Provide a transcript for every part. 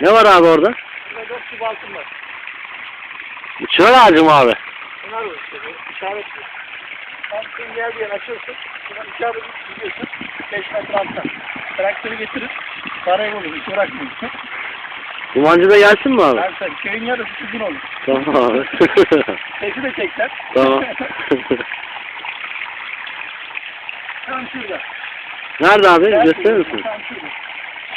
Ne var abi orada? Burada dört küp altın var. Bu çınar ağacı mı abi? Bunlar var işte bu işaret bu. Tam senin yer bir yer açıyorsun. Buna işaret gidiyorsun. 5 metre altta. Traktörü getirir. Parayı bulur. Hiç uğraşmıyorsun. Dumancı da gelsin mi abi? Ben sen köyün yarısı sizin olur. Tamam abi. Sesi de çekler. tamam. Tam şurada. Nerede abi? Gösterir misin? Tam şurada.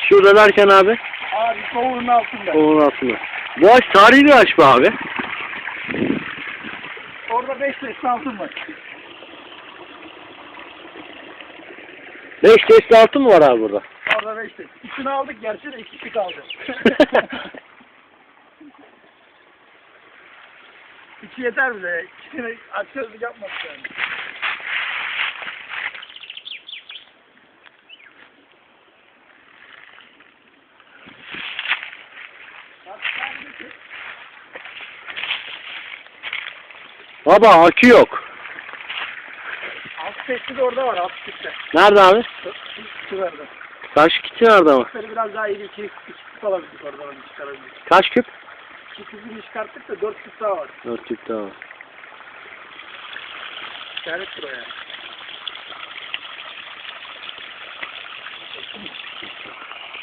Şurada derken abi? Abi kovuğunun altında. Onun altında. Bu ağaç tarihi bir ağaç mı abi? Orada 5 metre altın var. Beş testi altın mı var abi burada? Orada 5 metre. İkisini aldık gerçi de ikisi kaldı. İki yeter bize. İkisini açıyoruz yapmadık yani. Baba akü yok. Alt sesli de orada var alt sesli. Nerede abi? Şurada. Karşı kiti nerede ama? Böyle biraz daha iyi bir iki, iki küp alabildik oradan onu çıkarabildik. Kaç küp? İki küpünü çıkarttık da dört küp daha var. Dört küp daha var. İşaret buraya.